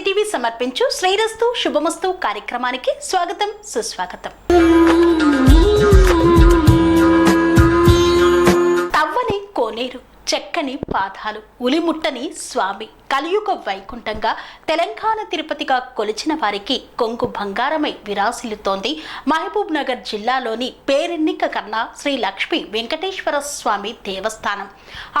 భక్తి టీవీ సమర్పించు శ్రీరస్తు శుభమస్తు కార్యక్రమానికి స్వాగతం సుస్వాగతం. తవ్వని కోనేరు. చెక్కని పాదాలు ఉలిముట్టని స్వామి కలియుగ వైకుంఠంగా తెలంగాణ తిరుపతిగా కొలిచిన వారికి కొంగు బంగారమై విరాసిల్లుతోంది మహబూబ్ నగర్ జిల్లాలోని పేరెన్నిక కన్నా శ్రీ లక్ష్మీ వెంకటేశ్వర స్వామి దేవస్థానం.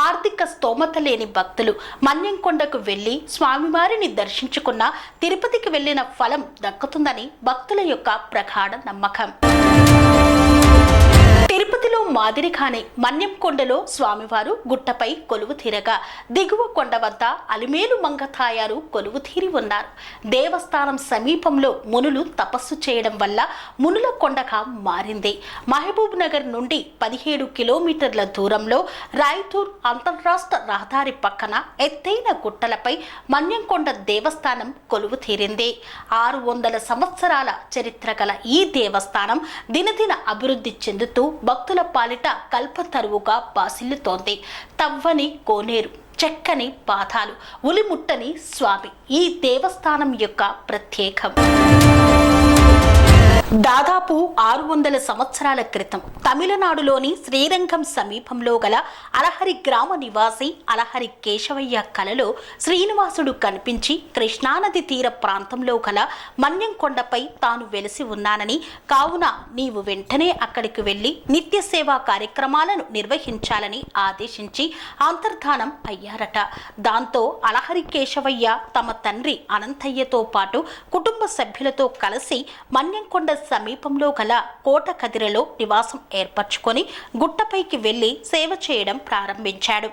ఆర్థిక స్తోమత లేని భక్తులు మన్యంకొండకు వెళ్ళి స్వామివారిని దర్శించుకున్న తిరుపతికి వెళ్ళిన ఫలం దక్కుతుందని భక్తుల యొక్క ప్రగాఢ నమ్మకం. తిరుపతిలో మాదిరిగానే మన్యంకొండలో స్వామివారు గుట్టపై కొలువు తీరగా దిగువ కొండ వద్ద అలిమేలు మంగతాయారు కొలువు తీరి ఉన్నారు. దేవస్థానం సమీపంలో మునులు తపస్సు చేయడం వల్ల మునుల కొండగా మారింది. మహబూబ్ నగర్ నుండి పదిహేడు కిలోమీటర్ల దూరంలో రాయతూర్ అంతర్రాష్ట్ర రహదారి పక్కన ఎత్తైన గుట్టలపై మన్యంకొండ దేవస్థానం కొలువు తీరింది. ఆరు వందల సంవత్సరాల చరిత్ర గల ఈ దేవస్థానం దినదిన అభివృద్ధి చెందుతూ భక్తుల పాలిట కల్పతరువుగా బాసిల్లుతోంది. తవ్వని కోనేరు చెక్కని పాదాలు ఉలిముట్టని స్వామి. ఈ దేవస్థానం యొక్క ప్రత్యేకం. దాదాపు ఆరు వందల సంవత్సరాల క్రితం తమిళనాడులోని శ్రీరంగం సమీపంలో గల అలహరి గ్రామ నివాసి అలహరి కేశవయ్య కలలో శ్రీనివాసుడు కనిపించి కృష్ణానది తీర ప్రాంతంలో గల మన్యంకొండపై తాను వెలిసి ఉన్నానని కావున నీవు వెంటనే అక్కడికి వెళ్ళి నిత్య సేవా కార్యక్రమాలను నిర్వహించాలని ఆదేశించి అంతర్ధానం అయ్యారట. దాంతో అలహరి కేశవయ్య తమ తండ్రి అనంతయ్యతో పాటు కుటుంబ సభ్యులతో కలిసి మన్యంకొండ సమీపంలో గల కోట కదిరలో నివాసం ఏర్పరచుకొని గుట్టపైకి వెళ్ళి సేవ చేయడం ప్రారంభించాడు.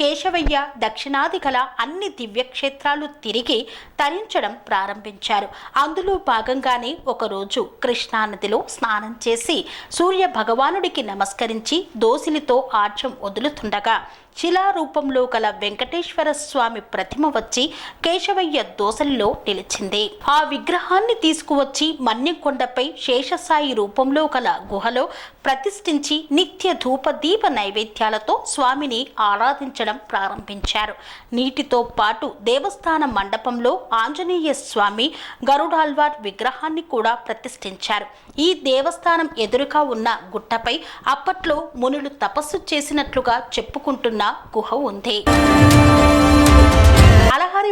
కేశవయ్య దక్షిణాది గల అన్ని దివ్యక్షేత్రాలు తిరిగి తరించడం ప్రారంభించారు. అందులో భాగంగానే ఒకరోజు కృష్ణానదిలో స్నానం చేసి సూర్య భగవానుడికి నమస్కరించి దోసిలితో ఆర్చం వదులుతుండగా శిలారూపంలో గల వెంకటేశ్వర స్వామి ప్రతిమ వచ్చి కేశవయ్య దోసలిలో నిలిచింది. ఆ విగ్రహాన్ని తీసుకువచ్చి మన్యకొండపై శేషసాయి రూపంలో గల గుహలో ప్రతిష్ఠించి నిత్య ధూప దీప నైవేద్యాలతో స్వామిని ఆరాధించడం ప్రారంభించారు. నీటితో పాటు దేవస్థాన మండపంలో ఆంజనేయ స్వామి గరుడాల్వార్ విగ్రహాన్ని కూడా ప్రతిష్ఠించారు. ఈ దేవస్థానం ఎదురుగా ఉన్న గుట్టపై అప్పట్లో మునులు తపస్సు చేసినట్లుగా చెప్పుకుంటున్న గుహ ఉంది అలహరి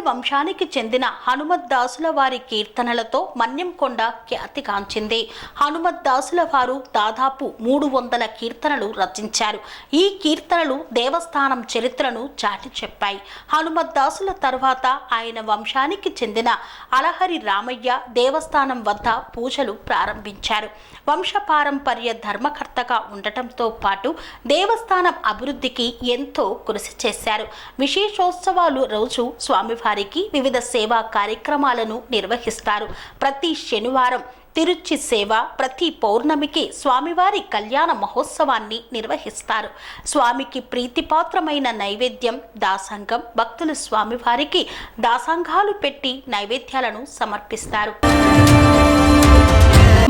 వంశానికి చెందిన హనుమత్ దాసుల వారి కీర్తనలతో మన్యంకొండ ఖ్యాతిగాంచింది హనుమత్ దాసుల వారు దాదాపు మూడు వందల కీర్తనలు రచించారు. ఈ కీర్తనలు దేవస్థానం చరిత్రను చాటి చెప్పాయి. హనుమత్ దాసుల తర్వాత ఆయన వంశానికి చెందిన అలహరి రామయ్య దేవస్థానం వద్ద పూజలు ప్రారంభించారు. వంశపారంపర్య ధర్మకర్తగా ఉండటంతో పాటు దేవస్థానం అభివృద్ధికి ఎంతో కృషి చేశారు. విశేషోత్సవాలు రోజు వారికి వివిధ సేవా కార్యక్రమాలను నిర్వహిస్తారు. ప్రతి శనివారం తిరుచి సేవ ప్రతి పౌర్ణమికి స్వామివారి కళ్యాణ మహోత్సవాన్ని నిర్వహిస్తారు. స్వామికి ప్రీతిపాత్రమైన నైవేద్యం దాసంగం భక్తులు స్వామివారికి దాసంగాలు పెట్టి నైవేద్యాలను సమర్పిస్తారు.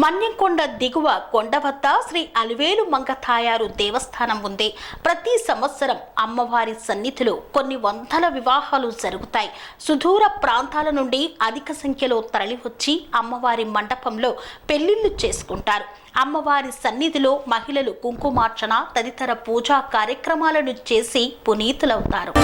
మన్యంకొండ దిగువ కొండ వద్ద శ్రీ అలివేలు మంగతాయారు దేవస్థానం ఉంది. ప్రతి సంవత్సరం అమ్మవారి సన్నిధిలో కొన్ని వందల వివాహాలు జరుగుతాయి. సుదూర ప్రాంతాల నుండి అధిక సంఖ్యలో తరలివచ్చి అమ్మవారి మండపంలో పెళ్ళిళ్ళు చేసుకుంటారు. అమ్మవారి సన్నిధిలో మహిళలు కుంకుమార్చన తదితర పూజా కార్యక్రమాలను చేసి పునీతులవుతారు.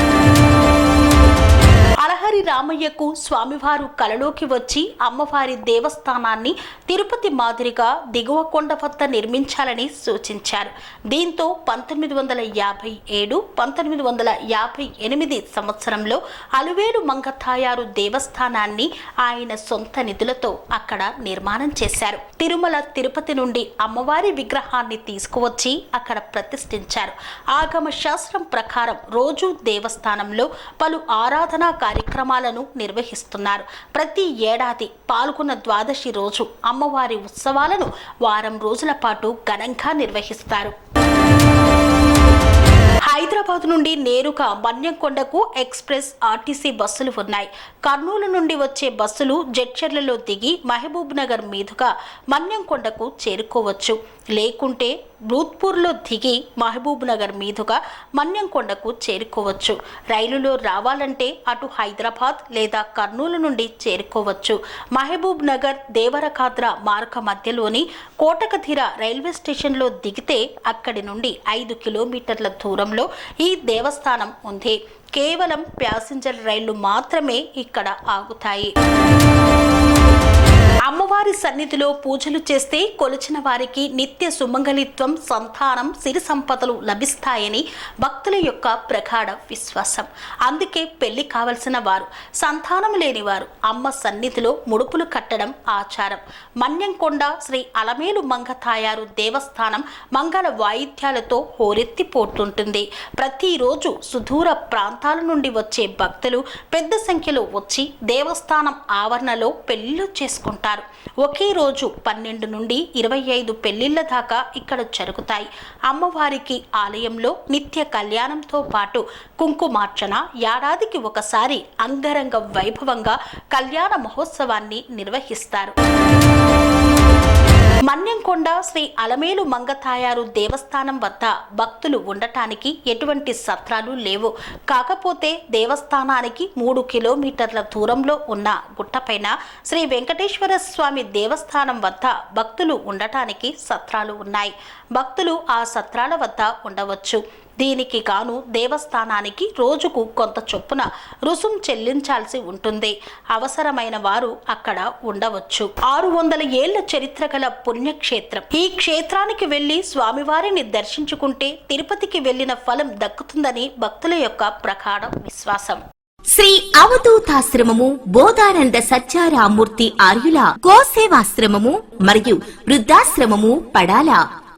రామయ్యకు స్వామివారు కలలోకి వచ్చి అమ్మవారి దేవస్థానాన్ని తిరుపతి మాదిరిగా దిగువ కొండ వద్ద నిర్మించాలని సూచించారు. దీంతో పంతొమ్మిది వందల యాభై ఏడు పంతొమ్మిది వందల యాభై ఎనిమిది సంవత్సరంలో అలువేలు మంగతాయారు దేవస్థానాన్ని ఆయన సొంత నిధులతో అక్కడ నిర్మాణం చేశారు. తిరుమల తిరుపతి నుండి అమ్మవారి విగ్రహాన్ని తీసుకువచ్చి అక్కడ ప్రతిష్ఠించారు. ఆగమ శాస్త్రం ప్రకారం రోజు దేవస్థానంలో పలు ఆరాధనా కార్యక్రమాలను నిర్వహిస్తున్నారు. ప్రతి ఏడాది పాల్గొన్న ద్వాదశి రోజు అమ్మవారి ఉత్సవాలను వారం రోజుల పాటు ఘనంగా నిర్వహిస్తారు. హైదరాబాద్ నుండి నేరుగా మన్యంకొండకు ఎక్స్ప్రెస్ ఆర్టీసీ బస్సులు ఉన్నాయి. కర్నూలు నుండి వచ్చే బస్సులు జడ్చర్లలో దిగి మహబూబ్ నగర్ మీదుగా మన్యంకొండకు చేరుకోవచ్చు. లేకుంటే భూత్పూర్లో దిగి మహబూబ్ నగర్ మీదుగా మన్యంకొండకు చేరుకోవచ్చు. రైలులో రావాలంటే అటు హైదరాబాద్ లేదా కర్నూలు నుండి చేరుకోవచ్చు. మహబూబ్ నగర్ దేవరకాద్ర మార్గ మధ్యలోని కోటకధిర రైల్వే స్టేషన్లో దిగితే అక్కడి నుండి ఐదు కిలోమీటర్ల దూరంలో ఈ దేవస్థానం ఉంది. కేవలం ప్యాసింజర్ రైళ్ళు మాత్రమే ఇక్కడ ఆగుతాయి. అమ్మవారి సన్నిధిలో పూజలు చేస్తే కొలిచిన వారికి నిత్య సుమంగళిత్వం సంతానం సిరి సంపదలు లభిస్తాయని భక్తుల యొక్క ప్రగాఢ విశ్వాసం. అందుకే పెళ్ళి కావలసిన వారు సంతానం లేని వారు అమ్మ సన్నిధిలో ముడుపులు కట్టడం ఆచారం. మన్యంకొండ శ్రీ అలమేలు మంగ తాయారు దేవస్థానం మంగళ వాయిద్యాలతో హోరెత్తిపోతుంటుంది ప్రతిరోజు సుదూర ప్రాంతాల నుండి వచ్చే భక్తులు పెద్ద సంఖ్యలో వచ్చి దేవస్థానం ఆవరణలో పెళ్ళిళ్ళు చేసుకుంటారు. ఒకే రోజు పన్నెండు నుండి ఇరవై ఐదు పెళ్ళిళ్ళ దాకా ఇక్కడ జరుగుతాయి. అమ్మవారికి ఆలయంలో నిత్య కళ్యాణంతో పాటు కుంకుమార్చన ఏడాదికి ఒకసారి అంగరంగ వైభవంగా కళ్యాణ మహోత్సవాన్ని నిర్వహిస్తారు. మన్యంకొండ శ్రీ అలమేలు మంగతాయారు దేవస్థానం వద్ద భక్తులు ఉండటానికి ఎటువంటి సత్రాలు లేవు. కాకపోతే దేవస్థానానికి మూడు కిలోమీటర్ల దూరంలో ఉన్న గుట్టపైన శ్రీ వెంకటేశ్వర స్వామి దేవస్థానం వద్ద భక్తులు ఉండటానికి సత్రాలు ఉన్నాయి. భక్తులు ఆ సత్రాల వద్ద ఉండవచ్చు. దీనికి గాను దేవస్థానానికి రోజుకు కొంత చొప్పున రుసుం చెల్లించాల్సి ఉంటుంది. అవసరమైన వారు అక్కడ ఉండవచ్చు. ఆరు వందల ఏళ్ళ చరిత్ర గల పుణ్యక్షేత్రం. ఈ క్షేత్రానికి వెళ్ళి స్వామివారిని దర్శించుకుంటే తిరుపతికి వెళ్ళిన ఫలం దక్కుతుందని భక్తుల యొక్క ప్రగాఢ విశ్వాసం. శ్రీ అవధూతాశ్రమము బోధానంద సత్యారామూర్తి ఆర్యుల గోసేవాశ్రమము మరియు వృద్ధాశ్రమము పడాల